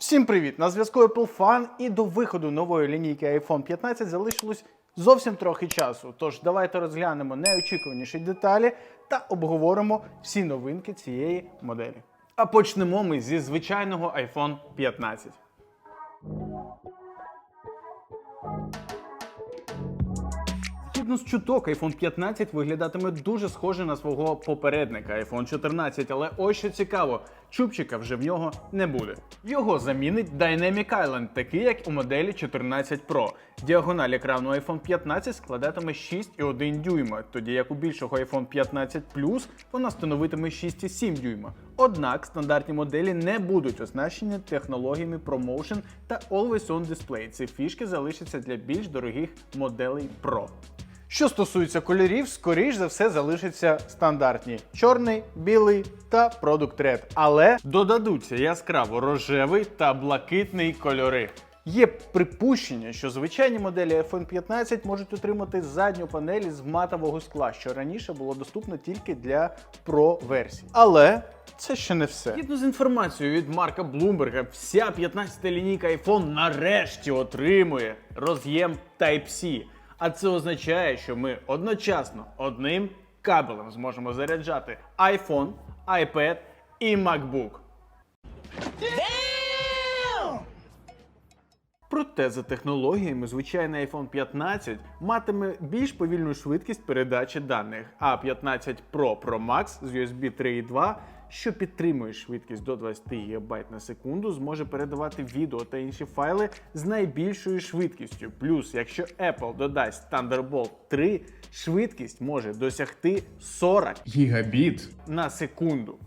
Всім привіт! На зв'язку Apple Fan і до виходу нової лінійки iPhone 15 залишилось зовсім трохи часу. Тож давайте розглянемо найочікуваніші деталі та обговоримо всі новинки цієї моделі. А почнемо ми зі звичайного iPhone 15. Згідно з чуток, iPhone 15 виглядатиме дуже схоже на свого попередника iPhone 14, але ось що цікаво, чубчика вже в нього не буде. Його замінить Dynamic Island, такий як у моделі 14 Pro. Діагональ екрану iPhone 15 складатиме 6,1 дюйма, тоді як у більшого iPhone 15 Plus вона становитиме 6,7 дюйма. Однак стандартні моделі не будуть оснащені технологіями ProMotion та Always On Display. Ці фішки залишаться для більш дорогих моделей Pro. Що стосується кольорів, скоріш за все залишаться стандартні: чорний, білий та Product Red. Але додадуться яскраво рожевий та блакитний кольори. Є припущення, що звичайні моделі iPhone 15 можуть отримати задню панель з матового скла, що раніше було доступно тільки для Pro версій. Але це ще не все. Згідно з інформацією від Марка Блумберга, вся 15 лінійка iPhone нарешті отримує роз'єм Type-C. А це означає, що ми одночасно одним кабелем зможемо заряджати iPhone, iPad і MacBook. Проте за технологіями звичайний iPhone 15 матиме більш повільну швидкість передачі даних, а 15 Pro Pro Max з USB 3.2, що підтримує швидкість до 20 ГБ на секунду, зможе передавати відео та інші файли з найбільшою швидкістю. Плюс, якщо Apple додасть Thunderbolt 3, швидкість може досягти 40 гігабіт на секунду.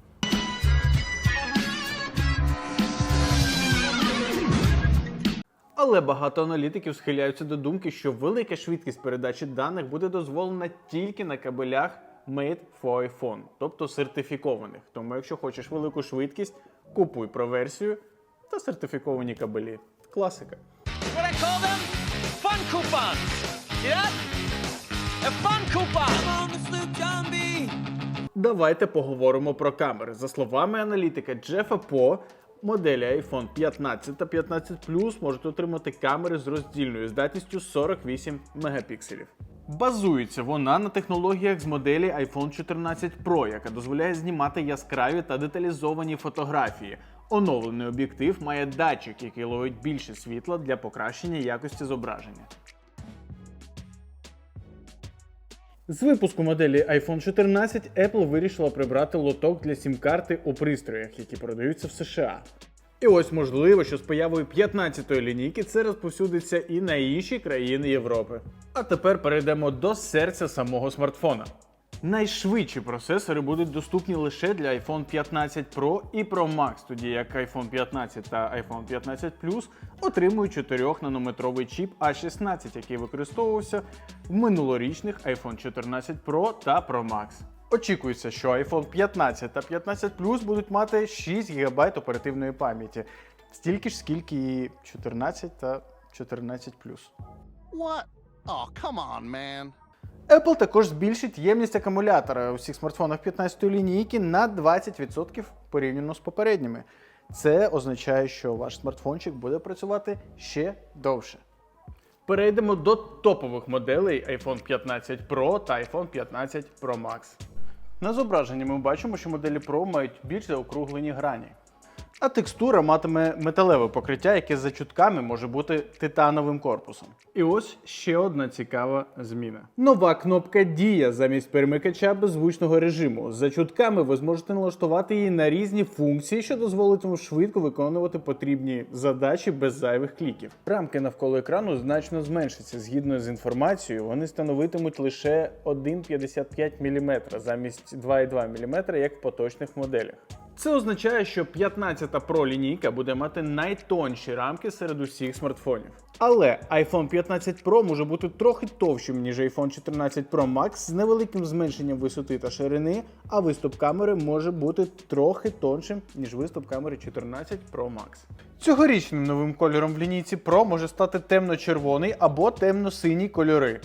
Але багато аналітиків схиляються до думки, що велика швидкість передачі даних буде дозволена тільки на кабелях Made for iPhone, тобто сертифікованих. Тому, якщо хочеш велику швидкість, купуй про версію та сертифіковані кабелі. Класика. what I call them fun coupons. See? A fun coupon. on the Snoop John B. Давайте поговоримо про камери. За словами аналітика Джефа По, моделі iPhone 15 та 15 Plus можуть отримати камери з роздільною здатністю 48 мегапікселів. Базується вона на технологіях з моделі iPhone 14 Pro, яка дозволяє знімати яскраві та деталізовані фотографії. Оновлений об'єктив має датчик, який ловить більше світла для покращення якості зображення. З випуску моделі iPhone 14 Apple вирішила прибрати лоток для сім-карти у пристроях, які продаються в США. І ось можливо, що з появою 15-ї лінійки це розповсюдиться і на інші країни Європи. А тепер перейдемо до серця самого смартфона. Найшвидші процесори будуть доступні лише для iPhone 15 Pro і Pro Max, тоді як iPhone 15 та iPhone 15 Plus отримують 4-нанометровий чіп A16, який використовувався в минулорічних iPhone 14 Pro та Pro Max. Очікується, що iPhone 15 та 15 Plus будуть мати 6 ГБ оперативної пам'яті, стільки ж, скільки і 14 та 14 Plus. What? Oh, come on, man. Apple також збільшить ємність акумулятора у всіх смартфонах 15 лінійки на 20% порівняно з попередніми. Це означає, що ваш смартфончик буде працювати ще довше. Перейдемо до топових моделей iPhone 15 Pro та iPhone 15 Pro Max. На зображенні ми бачимо, що моделі Pro мають більш заокруглені грані. А текстура матиме металеве покриття, яке за чутками може бути титановим корпусом. І ось ще одна цікава зміна. Нова кнопка Дія замість перемикача беззвучного режиму. За чутками ви зможете налаштувати її на різні функції, що дозволить вам швидко виконувати потрібні задачі без зайвих кліків. Рамки навколо екрану значно зменшаться. Згідно з інформацією, вони становитимуть лише 1,55 мм замість 2,2 мм, як в поточних моделях. Це означає, що 15 Pro лінійка буде мати найтонші рамки серед усіх смартфонів. Але iPhone 15 Pro може бути трохи товщим, ніж iPhone 14 Pro Max з невеликим зменшенням висоти та ширини, а виступ камери може бути трохи тоншим, ніж виступ камери 14 Pro Max. Цьогорічним новим кольором в лінійці Pro може стати темно-червоний або темно-синій кольори.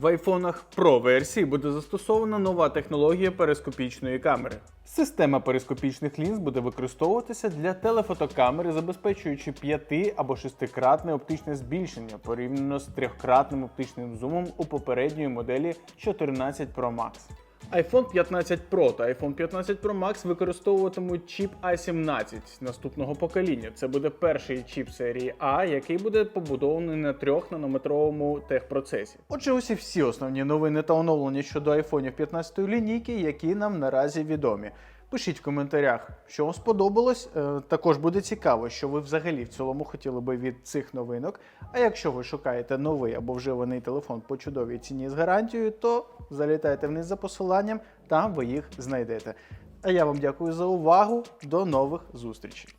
В айфонах Pro версії буде застосована нова технологія перископічної камери. Система перископічних лінз буде використовуватися для телефотокамери, забезпечуючи 5 або 6-кратне оптичне збільшення порівняно з трьохкратним оптичним зумом у попередньої моделі 14 Pro Max. iPhone 15 Pro та iPhone 15 Pro Max використовуватимуть чіп A17 наступного покоління. Це буде перший чіп серії А, який буде побудований на 3-нанометровому техпроцесі. Отже, ось і всі основні новини та оновлення щодо айфонів 15 лінійки, які нам наразі відомі. Пишіть в коментарях, що вам сподобалось. Е, Також буде цікаво, що ви взагалі в цілому хотіли би від цих новинок. А якщо ви шукаєте новий або вживаний телефон по чудовій ціні з гарантією, то залітайте вниз за посиланням, там ви їх знайдете. А я вам дякую за увагу. До нових зустрічей.